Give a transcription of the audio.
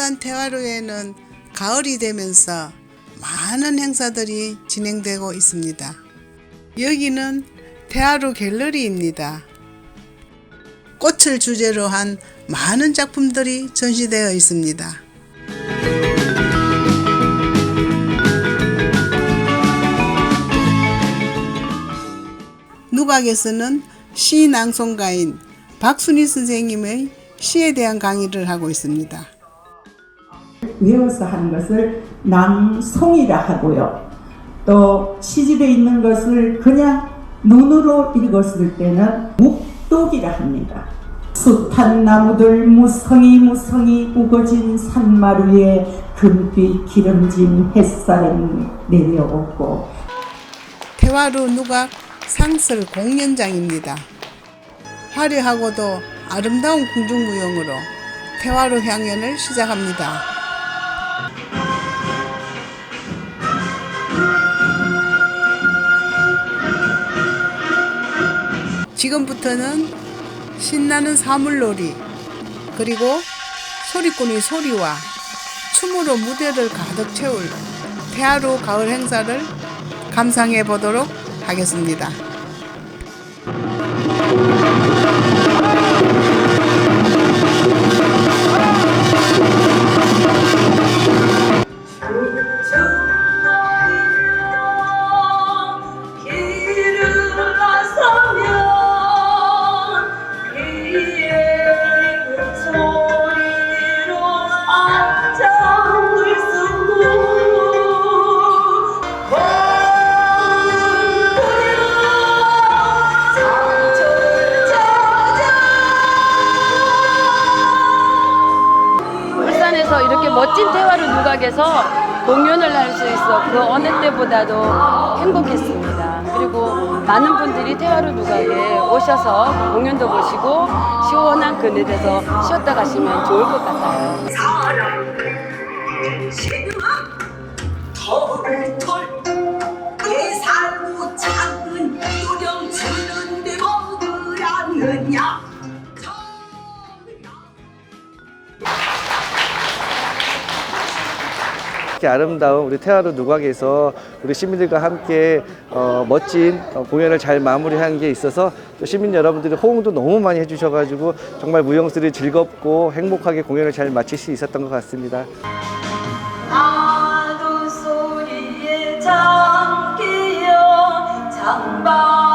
울산 태화로에는 가을이 되면서 많은 행사들이 진행되고 있습니다. 여기는 태화로 갤러리입니다. 꽃을 주제로 한 많은 작품들이 전시되어 있습니다. 누각에서는 시 낭송가인 박순희 선생님의 시에 대한 강의를 하고 있습니다. 외워서 하는 것을 낭송이라 하고요. 또 시집에 있는 것을 그냥 눈으로 읽었을 때는 묵독이라 합니다. 숱한 나무들 무성히 무성히 우거진 산마루에 금빛 기름진 햇살은 내려오고 태화루 누각 상설 공연장입니다. 화려하고도 아름다운 궁중무용으로 태화루 향연을 시작합니다. 지금부터는 신나는 사물놀이 그리고 소리꾼의 소리와 춤으로 무대를 가득 채울 태화루 가을 행사를 감상해 보도록 하겠습니다. 멋진 대화를 누각에서 공연을 할 수 있어 그 어느 때보다도 행복했습니다. 그리고 많은 분들이 태화루 누각에 오셔서 공연도 보시고 시원한 그늘에서 쉬었다 가시면 좋을 것 같아요. 사랑을 지금 털털 이렇게 아름다운 우리 태화루 누각에서 우리 시민들과 함께 어, 멋진 어, 공연을 잘 마무리한 게 있어서 또 시민 여러분들이 호응도 너무 많이 해주셔가지고 정말 무용수들이 즐겁고 행복하게 공연을 잘 마칠 수 있었던 것 같습니다. 나도 소리에 잠기어 장바